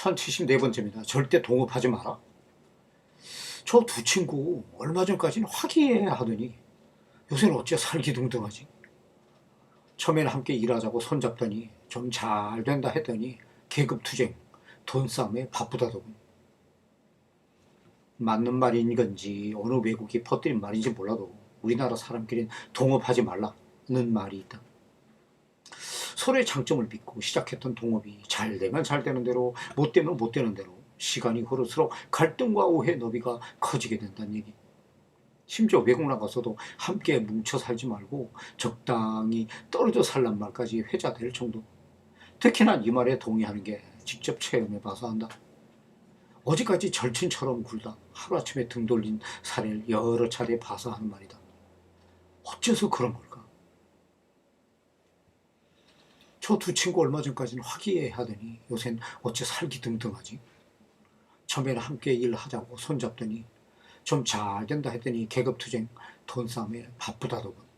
1074번째입니다. 절대 동업하지 마라. 저 두 친구 얼마 전까지는 화기애애하더니 요새는 어째 살기 둥둥하지? 처음에는 함께 일하자고 손잡더니 좀 잘 된다 했더니 계급투쟁, 돈싸움에 바쁘다더군. 맞는 말인 건지 어느 외국이 퍼뜨린 말인지 몰라도 우리나라 사람끼리는 동업하지 말라는 말이 있다. 서로의 장점을 믿고 시작했던 동업이 잘 되면 잘 되는 대로 못 되면 못 되는 대로 시간이 흐를수록 갈등과 오해 너비가 커지게 된다는 얘기. 심지어 외국 나가서도 함께 뭉쳐 살지 말고 적당히 떨어져 살란 말까지 회자될 정도. 특히나 이 말에 동의하는 게 직접 체험해 봐서 한다. 어제까지 절친처럼 굴다 하루아침에 등 돌린 사례를 여러 차례 봐서 하는 말이다. 어째서 그런 걸까? 저 두 친구 얼마 전까지는 화기애애하더니 요샌 어째 살기 등등하지? 처음에는 함께 일하자고 손잡더니 좀 잘 된다 했더니 계급투쟁, 돈싸움에 바쁘다더군.